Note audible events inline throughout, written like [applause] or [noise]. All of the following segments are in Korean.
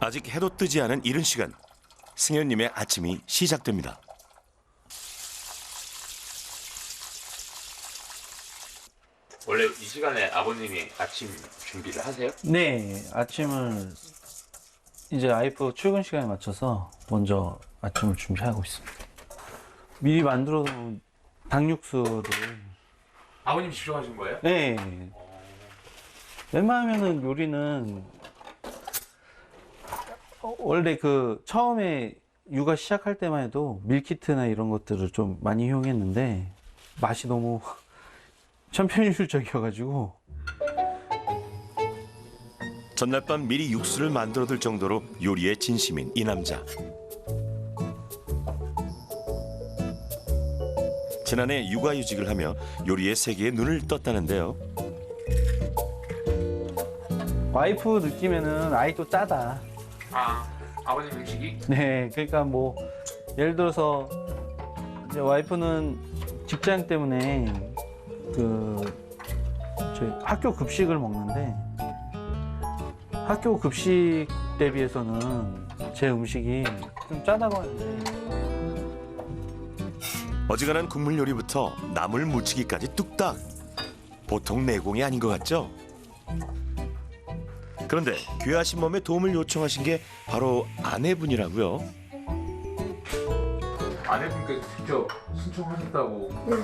아직 해도 뜨지 않은 이른 시간 승현님의 아침이 시작됩니다. 원래 이 시간에 아버님이 아침 준비를 하세요? 네, 아침을 이제 아이프 출근 시간에 맞춰서 먼저 아침을 준비하고 있습니다. 미리 만들어 놓은 닭육수를 아버님 직접 하신 거예요? 네. 웬만하면은 요리는 어, 원래 그 처음에 육아 시작할 때만 해도 밀키트나 이런 것들을 좀 많이 이용했는데 맛이 너무 [laughs] 천편일률적이어가지고 전날 밤 미리 육수를 만들어둘 정도로 요리에 진심인 이 남자. 지난해 육아휴직을 하며 요리의 세계에 눈을 떴다는데요. 와이프 느끼면은 아이도 짜다. 아 아버님 음식이? 네, 그러니까 뭐 예를 들어서 이제 와이프는 직장 때문에 그 저희 학교 급식을 먹는데 학교 급식 대비해서는 제 음식이 좀 짜다고 하는데 어지간한 국물 요리부터 나물 무치기까지 뚝딱. 보통 내공이 아닌 것 같죠? 그런데 귀하신 몸에 도움을 요청하신 게 바로 아내분이라고요. 아내분께서 직접 신청하셨다고 네.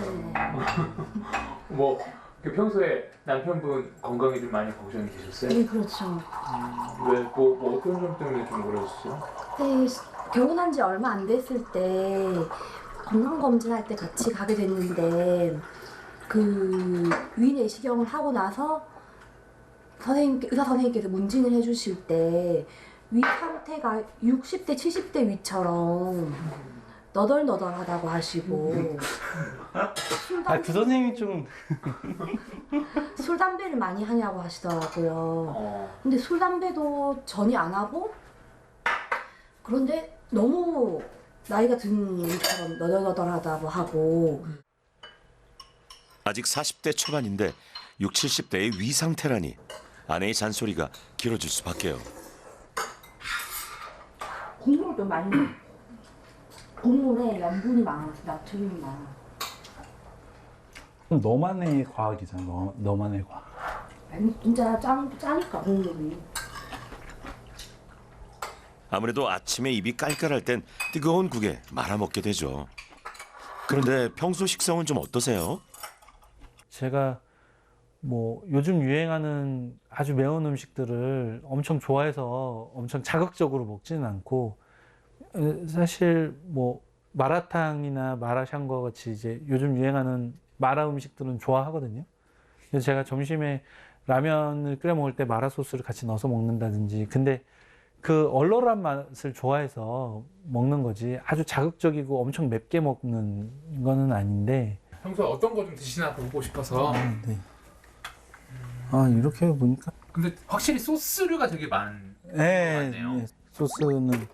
[laughs] 뭐 평소에 남편분 건강에 좀 많이 걱정이 되셨어요? 네, 그렇죠. 왜? 뭐, 뭐 어떤 점 때문에 좀 그러셨어요? 네, 시- 결혼한 지 얼마 안 됐을 때 건강 검진할 때 같이 가게 됐는데 그 위 내시경을 하고 나서 선생님, 의사 선생님께서 문진을 해주실 때 위 상태가 60대, 70대 위처럼 너덜너덜하다고 하시고 술, [laughs] 아그 선생님이 좀 [laughs] 술 담배를 많이 하냐고 하시더라고요. 어. 근데 술 담배도 전혀 안 하고 그런데 너무 나이가 든 것처럼 너덜너덜하다고 하고 아직 40대 초반인데 6, 70대의 위 상태라니 아내의 잔소리가 길어질 수밖에요. 국물도 많이 국물에 염분이 많아 나트륨이 많아 너만의 과학이잖아. 너, 너만의 과학. 아니 진짜 짠, 짜니까 국물이 아무래도 아침에 입이 깔깔할 땐 뜨거운 국에 말아먹게 되죠. 그런데 평소 식성은 좀 어떠세요? 제가 뭐 요즘 유행하는 아주 매운 음식들을 엄청 좋아해서 엄청 자극적으로 먹지는 않고 에, 사실 뭐 마라탕이나 마라샹궈 같이 이제 요즘 유행하는 마라 음식들은 좋아하거든요. 그래서 제가 점심에 라면을 끓여 먹을 때 마라 소스를 같이 넣어서 먹는다든지 근데 그 얼얼한 맛을 좋아해서 먹는 거지 아주 자극적이고 엄청 맵게 먹는 거는 아닌데 평소에 어떤 거 좀 드시나 보고 싶어서 아, 네. 아 이렇게 보니까 근데 확실히 소스류가 되게 많 네, 맞네요. 네, 소스는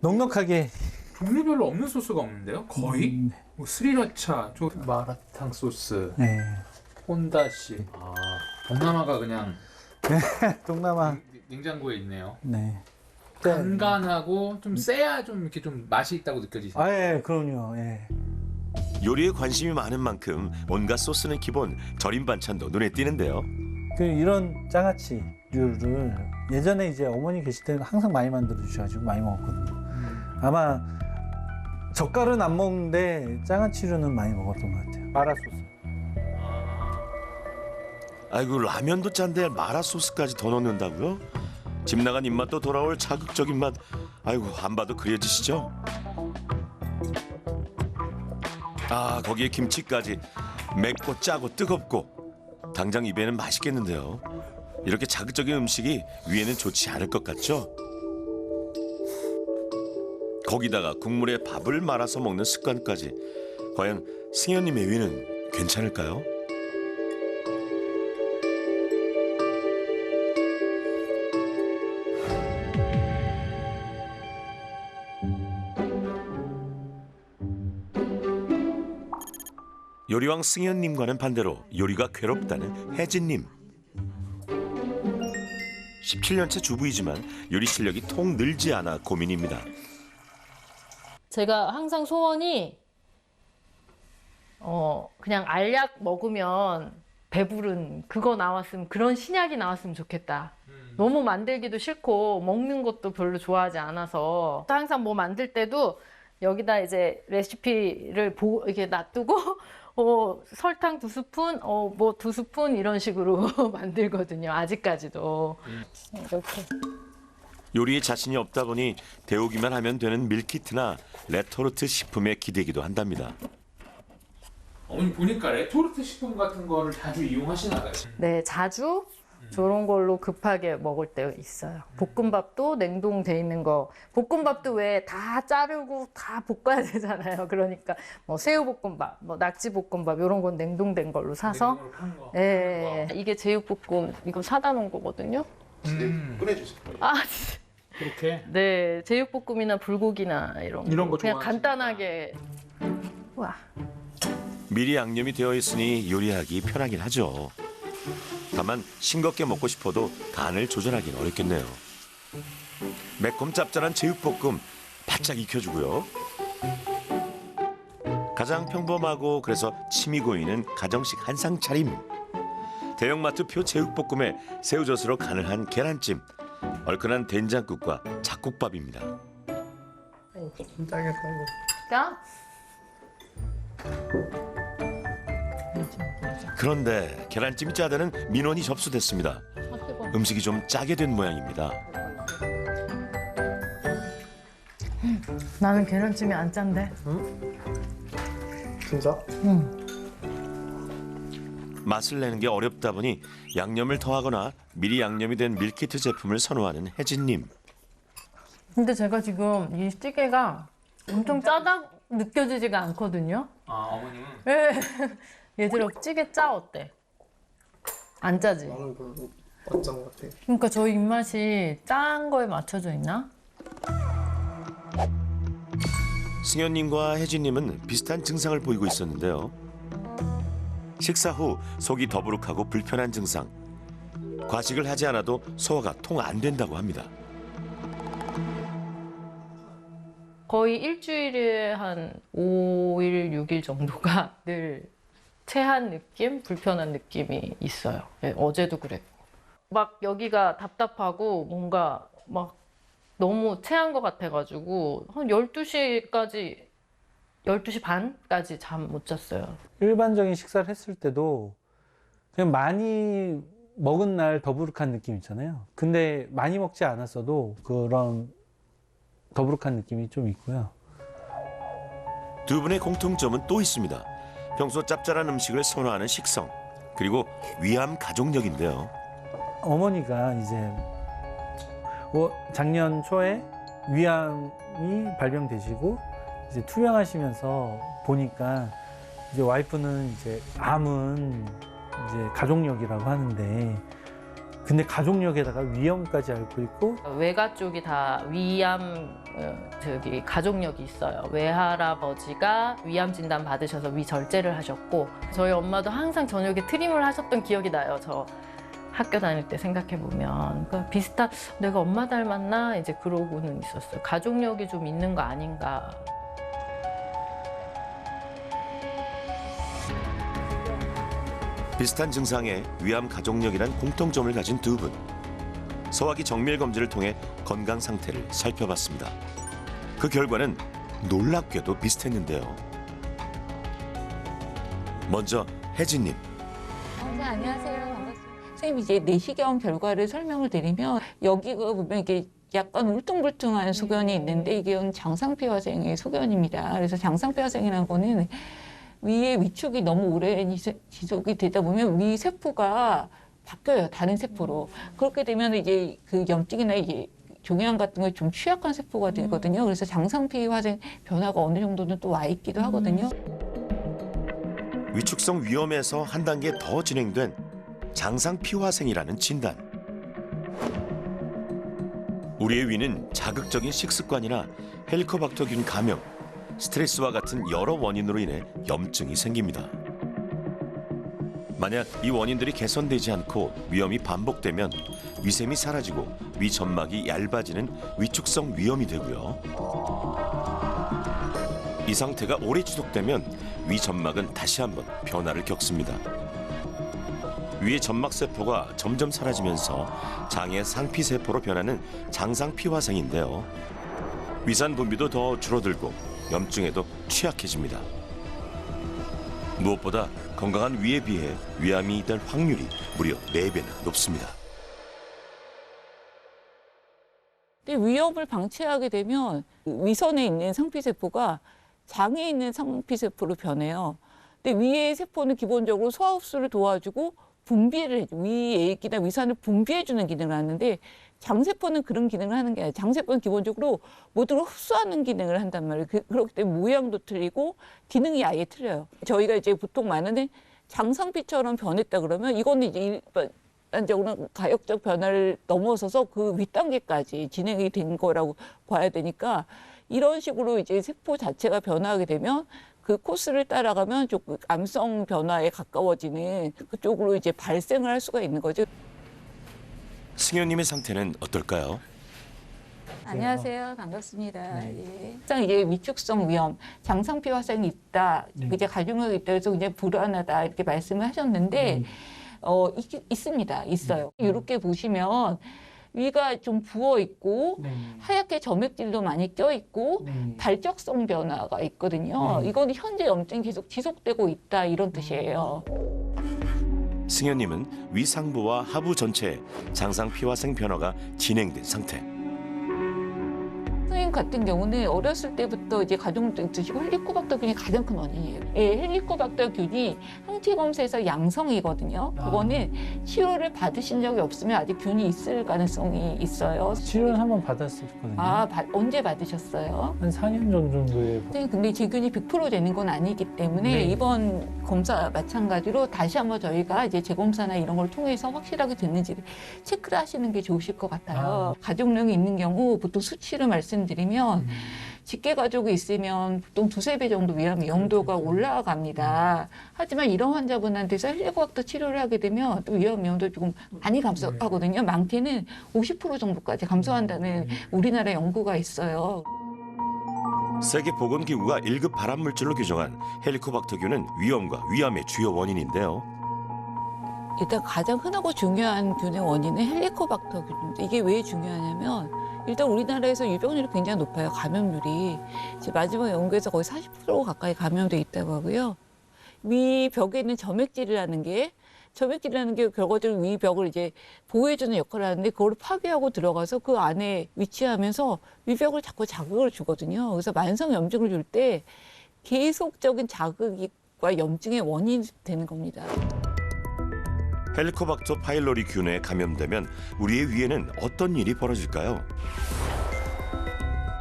넉넉하게 종류별로 없는 소스가 없는데요? 거의? 음, 뭐 스리라차, 저 마라탕 소스, 네. 혼다시 아 동남아가 그냥 [laughs] 동남아 냉- 냉장고에 있네요 네. 간간하고 좀 세야 좀 이렇게 좀 맛이 있다고 느껴지세요? 아, 예, 그럼요. 예. 요리에 관심이 많은 만큼 온갖 소스는 기본, 절임 반찬도 눈에 띄는데요. 그 이런 장아찌류를 예전에 이제 어머니 계실 때는 항상 많이 만들어 주셔가지고 많이 먹었거든요. 음. 아마 젓갈은 안 먹는데 장아찌류는 많이 먹었던 것 같아요. 마라 소스. 아이고 라면도 짠데 마라 소스까지 더 넣는다고요? 집 나간 입맛도 돌아올 자극적인 맛. 아이고 안 봐도 그려지시죠? 아 거기에 김치까지 맵고 짜고 뜨겁고 당장 입에는 맛있겠는데요. 이렇게 자극적인 음식이 위에는 좋지 않을 것 같죠? 거기다가 국물에 밥을 말아서 먹는 습관까지 과연 승현님의 위는 괜찮을까요? 요리왕 승현님과는 반대로 요리가 괴롭다는 혜진님. 17년차 주부이지만 요리 실력이 통 늘지 않아 고민입니다. 제가 항상 소원이 어 그냥 알약 먹으면 배부른 그거 나왔으면 그런 신약이 나왔으면 좋겠다. 너무 만들기도 싫고 먹는 것도 별로 좋아하지 않아서 항상 뭐 만들 때도 여기다 이제 레시피를 보 이렇게 놔두고 어 설탕 두 스푼 어 뭐 두 스푼 이런 식으로 [laughs] 만들거든요. 아직까지도 이렇게 요리에 자신이 없다 보니 데우기만 하면 되는 밀키트나 레토르트 식품에 기대기도 한답니다. 어머니 보니까 레토르트 식품 같은 거를 자주 이용하시나 봐요. 네, 자주 저런 걸로 급하게 먹을 때 있어요. 볶음밥도 냉동돼 있는 거. 볶음밥도 왜 다 자르고 다 볶아야 [laughs] 되잖아요. 그러니까 뭐 새우 볶음밥, 뭐 낙지 볶음밥 이런 건 냉동된 걸로 사서. 냉동으로 파는 거. 예, 이게 제육볶음 이거 사다 놓은 거거든요. 음, 아, 그렇게 네, 제육볶음이나 불고기나 이런 거. 이런 거 그냥 좋아하시니까. 간단하게. 와, 미리 양념이 되어 있으니 요리하기 편하긴 하죠. 다만 싱겁게 먹고 싶어도 간을 조절하기는 어렵겠네요. 매콤 짭짤한 제육볶음 바짝 익혀주고요. 가장 평범하고 그래서 침이 고이는 가정식 한상 차림. 대형마트 표 제육볶음에 새우젓으로 간을 한 계란찜, 얼큰한 된장국과 잡곡밥입니다. 자, 그런데 계란찜이 짜다는 민원이 접수됐습니다. 음식이 좀 짜게 된 모양입니다. 나는 계란찜이 안 짠데. 진짜? 맛을 내는 게 어렵다 보니 양념을 더하거나 미리 양념이 된 밀키트 제품을 선호하는 혜진님. 근데 제가 지금 이 찌개가 엄청 짜다 느껴지지가 않거든요. 아 어머님은 예. 얘들아 찌개 짜 어때? 안 짜지? 나는 별로 맞장 같아. 그러니까 저희 입맛이 짠 거에 맞춰져 있나? 승현님과 혜진님은 비슷한 증상을 보이고 있었는데요. 식사 후 속이 더부룩하고 불편한 증상. 과식을 하지 않아도 소화가 통 안 된다고 합니다. 거의 일주일에 한 5일, 6일 정도가 [laughs] 늘 체한 느낌, 불편한 느낌이 있어요. 예, 어제도 그랬고. 막 여기가 답답하고 뭔가 막 너무 체한 것 같아가지고 한 12시까지, 12시 반까지 잠 못 잤어요. 일반적인 식사를 했을 때도 그냥 많이 먹은 날 더부룩한 느낌 있잖아요. 근데 많이 먹지 않았어도 그런 더부룩한 느낌이 좀 있고요. 두 분의 공통점은 또 있습니다. 평소 짭짤한 음식을 선호하는 식성 그리고 위암 가족력인데요. 어머니가 이제 어, 작년 초에 위암이 발병되시고 이제 투병하시면서 보니까 이제 와이프는 이제 암은 이제 가족력이라고 하는데 근데 가족력에다가 위염까지 앓고 있고 외가 쪽이 다 위암 어, 저기 가족력이 있어요. 외할아버지가 위암 진단 받으셔서 위절제를 하셨고 저희 엄마도 항상 저녁에 트림을 하셨던 기억이 나요. 저 학교 다닐 때 생각해 보면 그러니까 비슷한 내가 엄마 닮았나 이제 그러고는 있었어요. 가족력이 좀 있는 거 아닌가. 비슷한 증상에 위암 가족력이란 공통점을 가진 두 분. 소화기 정밀 검진을 통해 건강 상태를 살펴봤습니다. 그 결과는 놀랍게도 비슷했는데요. 먼저 혜진님. 어, 네, 안녕하세요. 반갑습니다. 선생님, 이제 내시경 결과를 설명을 드리면, 여기가 보면 이게 약간 울퉁불퉁한 소견이 있는데, 이게 장상폐화생의 소견입니다. 그래서 장상폐화생이라는 거는 위에 위축이 너무 오래 지속- 지속이 되다 보면 위 세포가 바뀌어요. 다른 세포로. 그렇게 되면 이제 그 염증이나 이게 종양 같은 거에 좀 취약한 세포가 되거든요. 그래서 장상폐화생 변화가 어느 정도는 또 와 있기도 하거든요. 위축성 위염에서 한 단계 더 진행된 장상 피화생이라는 진단. 우리의 위는 자극적인 식습관이나 헬리코박터균 감염, 스트레스와 같은 여러 원인으로 인해 염증이 생깁니다. 만약 이 원인들이 개선되지 않고 위염이 반복되면 위샘이 사라지고 위 점막이 얇아지는 위축성 위염이 되고요. 이 상태가 오래 지속되면 위 점막은 다시 한번 변화를 겪습니다. 위의 점막 세포가 점점 사라지면서 장의 상피 세포로 변하는 장상피 화생인데요. 위산 분비도 더 줄어들고 염증에도 취약해집니다. 무엇보다 건강한 위에 비해 위암이 될 확률이 무려 4배나 높습니다. 근데 위염을 방치하게 되면 위선에 있는 상피세포가 장에 있는 상피세포로 변해요. 근데 위의 세포는 기본적으로 소화 흡수를 도와주고 분비를 해줘. 위액이나 위산을 분비해주는 기능을 하는데 장세포는 그런 기능을 하는 게 아니라 장세포는 기본적으로 걸 흡수하는 기능을 한단 말이에요. 그, 그렇기 때문에 모양도 틀리고 기능이 아예 틀려요. 저희가 이제 보통 말하는 장상피처럼 변했다 그러면 이거는 이제 일반적으로 가역적 변화를 넘어서서 그 윗단계까지 진행이 된 거라고 봐야 되니까 이런 식으로 이제 세포 자체가 변화하게 되면 그 코스를 따라가면 조금 암성 변화에 가까워지는 그쪽으로 이제 발생을 할 수가 있는 거죠. 승현님의 상태는 어떨까요? 안녕하세요. 반갑습니다. 예. 항상 이제 위축성 위험, 장상피 화생이 있다, 네. 이제 가족력이 있다 해서 그냥 불안하다 이렇게 말씀을 하셨는데 어 있, 있습니다. 있어요. 이렇게 보시면 위가 좀 부어 있고 네. 하얗게 점액질도 많이 껴 있고 네. 발적성 변화가 있거든요. 네. 이거는 현재 염증이 계속 지속되고 있다 이런 뜻이에요. 승현님은 위상부와 하부 전체에 장상 피화생 변화가 진행된 상태. 선생님 같은 경우는 어렸을 때부터 이제 가족도 드시고 헬리코박터균이 가장 큰 원인이에요. 예, 헬리코박터균이 항체 검사에서 양성이거든요. 그거는 치료를 받으신 적이 없으면 아직 균이 있을 가능성이 있어요. 치료는 한번 받았었거든요. 아, 받- 언제 받으셨어요? 한 4년 정도에 선생님, 근데 재균이 100% 되는 건 아니기 때문에 네. 이번 검사 마찬가지로 다시 한번 저희가 이제 재검사나 이런 걸 통해서 확실하게 됐는지를 체크를 하시는 게 좋으실 것 같아요. 가족력이 있는 경우 보통 수치를 말씀 드리면 직계 가족이 있으면 보통 두세 배 정도 위험 위험도가 올라갑니다. 하지만 이런 환자분한테서 헬리코박터 치료를 하게 되면 또 위험 위험도 조금 많이 감소하거든요. 많게는 50% 정도까지 감소한다는 우리나라 연구가 있어요. 세계 보건기구가 1급 발암물질로 규정한 헬리코박터균은 위염과 위암의 주요 원인인데요. 일단 가장 흔하고 중요한 균의 원인은 헬리코박터균인데 이게 왜 중요하냐면 일단 우리나라에서 유병률이 굉장히 높아요. 감염률이. 지금 마지막 연구에서 거의 40% 가까이 감염돼 있다고 하고요. 위 벽에는 점액질이라는 게 점액질이라는 게 결과적으로 위 벽을 이제 보호해주는 역할을 하는데 그걸 파괴하고 들어가서 그 안에 위치하면서 위 벽을 자꾸 자극을 주거든요. 그래서 만성 염증을 줄 때 계속적인 자극과 염증의 원인이 되는 겁니다. 헬리코박터 파일로리 균에 감염되면 우리의 위에는 어떤 일이 벌어질까요?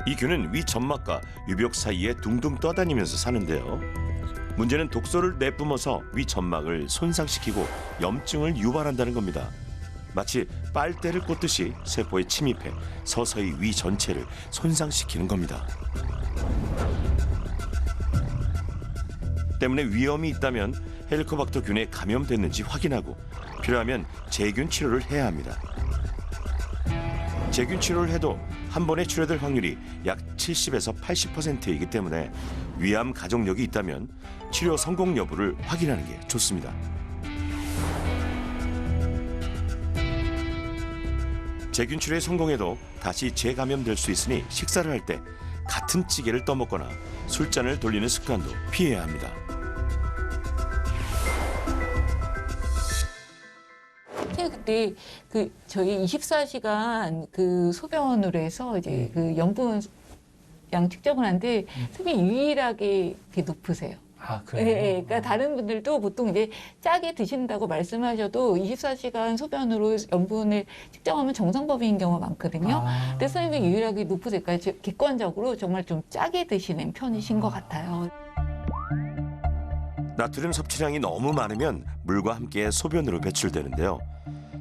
이 균은 위 점막과 위벽 사이에 둥둥 떠다니면서 사는데요. 문제는 독소를 내뿜어서 위 점막을 손상시키고 염증을 유발한다는 겁니다. 마치 빨대를 꽂듯이 세포에 침입해 서서히 위 전체를 손상시키는 겁니다. 때문에 위험이 있다면 헬리코박터 균에 감염됐는지 확인하고 필요하면 제균 치료를 해야 합니다. 제균 치료를 해도 한 번에 치료될 확률이 약 70에서 80%이기 때문에 위암 가족력이 있다면 치료 성공 여부를 확인하는 게 좋습니다. 제균 치료에 성공해도 다시 재감염될 수 있으니 식사를 할 때 같은 찌개를 떠먹거나 술잔을 돌리는 습관도 피해야 합니다. 그때 그 저희 24시간 그 소변으로 해서 이제 그 염분 양 측정을 하는데 선생님 유일하게 이렇게 높으세요. 아 예, 그래요. 예. 그러니까 다른 분들도 보통 이제 짜게 드신다고 말씀하셔도 24시간 소변으로 염분을 측정하면 정상 범위인 경우가 많거든요. 아. 근데 선생님이 유일하게 높으세요. 그러니까 저- 객관적으로 정말 좀 짜게 드시는 편이신 것 같아요. 나트륨 섭취량이 너무 많으면 물과 함께 소변으로 배출되는데요.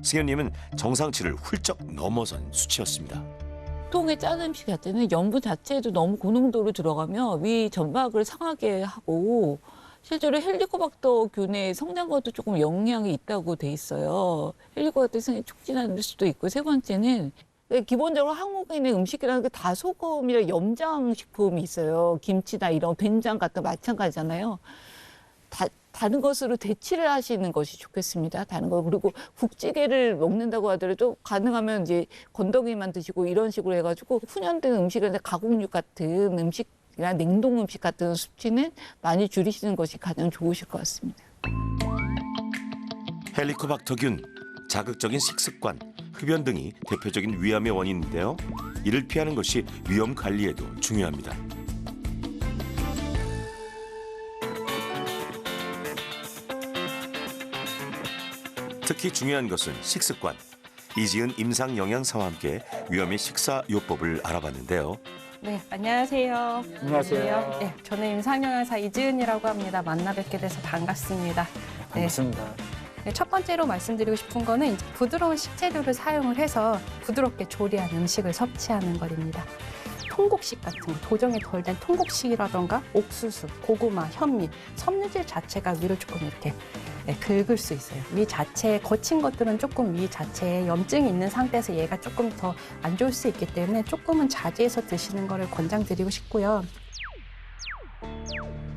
승현님은 정상치를 훌쩍 넘어선 수치였습니다. 보통의 짠 음식 자체는 염분 자체도 너무 고농도로 들어가면 위 점막을 상하게 하고 실제로 헬리코박터 균의 성장과도 조금 영향이 있다고 돼 있어요. 헬리코박터 성이 촉진하는 수도 있고 세 번째는 기본적으로 한국인의 음식이라는 게 다 소금이나 염장 식품이 있어요. 김치나 이런 된장 같은 거 마찬가지잖아요. 다, 다른 것으로 대치를 하시는 것이 좋겠습니다. 다른 거 그리고 국찌개를 먹는다고 하더라도 가능하면 이제 건더기만 드시고 이런 식으로 해가지고 훈연된 음식이나 가공육 같은 음식이나 냉동 음식 같은 섭취는 많이 줄이시는 것이 가장 좋으실 것 같습니다. 헬리코박터균, 자극적인 식습관, 흡연 등이 대표적인 위암의 원인인데요. 이를 피하는 것이 위험 관리에도 중요합니다. 특히 중요한 것은 식습관. 이지은 임상 영양사와 함께 위험의 식사 요법을 알아봤는데요. 네, 안녕하세요. 안녕하세요. 네, 저는 임상영양사 이지은이라고 합니다. 만나 뵙게 돼서 반갑습니다. 네, 반갑습니다. 네, 첫 번째로 말씀드리고 싶은 거는 이제 부드러운 식재료를 사용을 해서 부드럽게 조리한 음식을 섭취하는 것입니다. 통곡식 같은 거, 도정이 덜된 통곡식이라던가 옥수수, 고구마, 현미, 섬유질 자체가 위를 조금 이렇게 네, 긁을 수 있어요. 위 자체에 거친 것들은 조금 위 자체에 염증이 있는 상태에서 얘가 조금 더 안 좋을 수 있기 때문에 조금은 자제해서 드시는 거를 권장드리고 싶고요.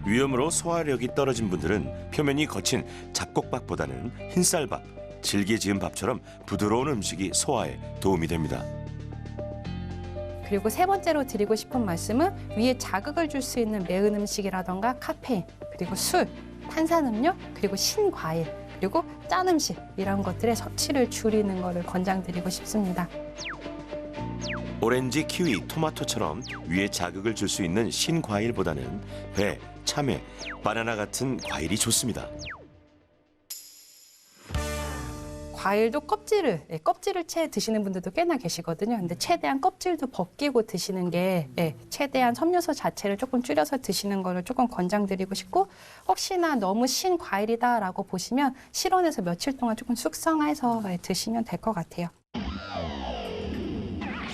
위염으로 소화력이 떨어진 분들은 표면이 거친 잡곡밥보다는 흰쌀밥, 질게 지은 밥처럼 부드러운 음식이 소화에 도움이 됩니다. 그리고 세 번째로 드리고 싶은 말씀은 위에 자극을 줄 수 있는 매운 음식이라던가 카페인, 그리고 술, 탄산음료, 그리고 신과일, 그리고 짠 음식 이런 것들의 섭취를 줄이는 것을 권장드리고 싶습니다. 오렌지, 키위, 토마토처럼 위에 자극을 줄 수 있는 신과일보다는 배, 참외, 바나나 같은 과일이 좋습니다. 과일도 껍질을 예, 껍질을 채 드시는 분들도 꽤나 계시거든요. 근데 최대한 껍질도 벗기고 드시는 게 예, 최대한 섬유소 자체를 조금 줄여서 드시는 거를 조금 권장드리고 싶고 혹시나 너무 신 과일이다라고 보시면 실온에서 며칠 동안 조금 숙성해서 예, 드시면 될 것 같아요.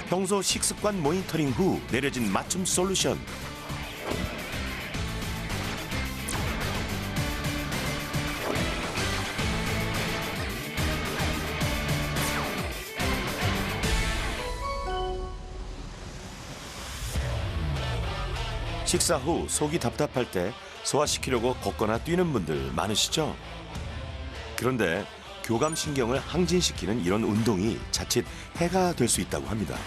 평소 식습관 모니터링 후 내려진 맞춤 솔루션. 식사 후 속이 답답할 때 소화시키려고 걷거나 뛰는 분들 많으시죠? 그런데 교감신경을 항진시키는 이런 운동이 자칫 해가 될 수 있다고 합니다.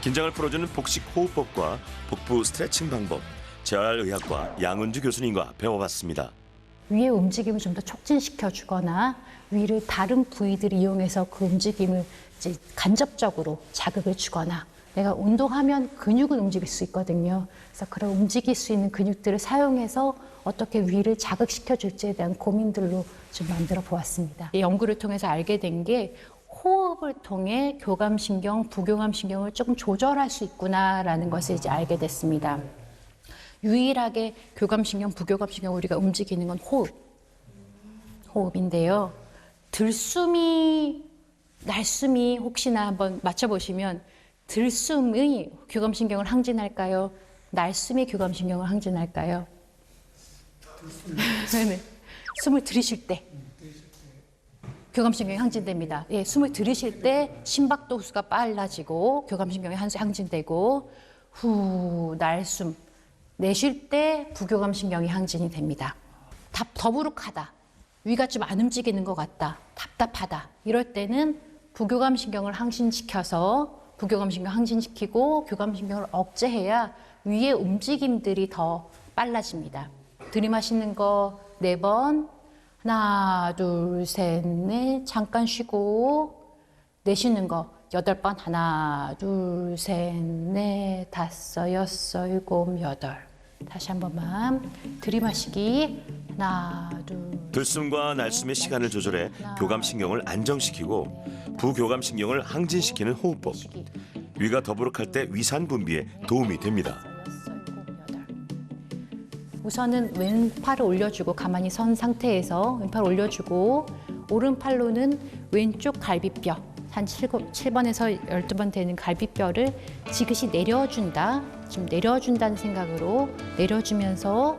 긴장을 풀어주는 복식 호흡법과 복부 스트레칭 방법, 재활의학과 양은주 교수님과 배워봤습니다. 위의 움직임을 좀 더 촉진시켜 주거나 위를 다른 부위들 이용해서 그 움직임을 간접적으로 자극을 주거나 내가 운동하면 근육은 움직일 수 있거든요. 그래서 그런 움직일 수 있는 근육들을 사용해서 어떻게 위를 자극시켜 줄지에 대한 고민들로 좀 만들어 보았습니다. 이 연구를 통해서 알게 된 게 호흡을 통해 교감신경, 부교감신경을 조금 조절할 수 있구나라는 것을 이제 알게 됐습니다. 유일하게 교감신경, 부교감신경 우리가 움직이는 건 호흡. 호흡인데요. 들숨이, 날숨이 혹시나 한번 맞춰보시면 들숨의 교감신경을 항진할까요? 날숨이 교감신경을 항진할까요? 네네. 숨을 들이쉴 때. 교감신경이 항진됩니다. 예, 숨을 들이쉴 때 심박도 호수가 빨라지고 교감신경이 한- 항진되고 후 날숨 내쉴 때 부교감신경이 항진이 됩니다. 답 더부룩하다. 위가 좀 안 움직이는 것 같다. 답답하다. 이럴 때는 부교감신경을 항진시켜서 부교감신경 항진시키고 교감신경을 억제해야 위의 움직임들이 더 빨라집니다. 들이마시는 거 네 번. 하나, 둘, 셋, 넷. 잠깐 쉬고. 내쉬는 거 여덟 번. 하나, 둘, 셋, 넷, 다섯, 여섯, 일곱, 여덟. 다시 한 번만. 들이마시기. 하나, 둘. 들숨과 날숨의 시간을 조절해 교감신경을 안정시키고 부교감신경을 항진시키는 호흡법. 위가 더부룩할 때 위산 분비에 도움이 됩니다. 우선은 왼팔을 올려주고 가만히 선 상태에서 왼팔 올려주고 오른팔로는 왼쪽 갈비뼈 한 7번에서 12번 되는 갈비뼈를 지그시 내려준다. 좀 내려준다는 생각으로 내려주면서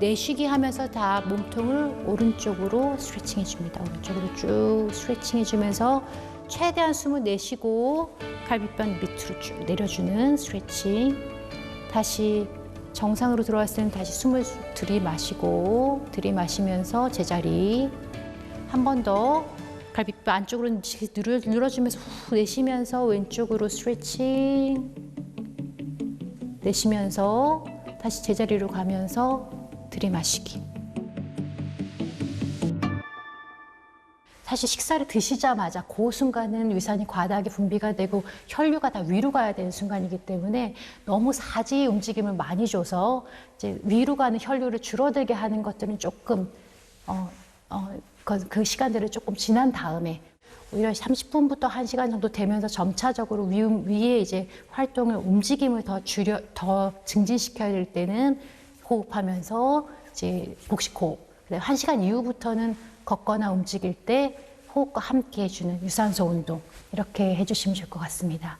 내쉬기 하면서 다 몸통을 오른쪽으로 스트레칭 해줍니다. 오른쪽으로 쭉 스트레칭 해주면서 최대한 숨을 내쉬고 갈비뼈 밑으로 쭉 내려주는 스트레칭. 다시 정상으로 들어왔을 때는 다시 숨을 들이마시고 들이마시면서 제자리. 한 번 더 갈비뼈 안쪽으로 늘어, 늘어주면서 후 내쉬면서 왼쪽으로 스트레칭. 내쉬면서 다시 제자리로 가면서 들이마시기. 사실 식사를 드시자마자 그 순간은 위산이 과다하게 분비가 되고 혈류가 다 위로 가야 되는 순간이기 때문에 너무 사지 움직임을 많이 줘서 이제 위로 가는 혈류를 줄어들게 하는 것들은 조금 어, 어, 그, 그 시간들을 조금 지난 다음에 오히려 30분부터 1시간 정도 되면서 점차적으로 위, 위에 이제 활동을 움직임을 더 줄여 더 증진시켜야 될 때는 호흡하면서 이제 복식 호흡. 그다음에 1시간 이후부터는 걷거나 움직일 때 호흡과 함께 해주는 유산소 운동 이렇게 해주시면 좋을 것 같습니다.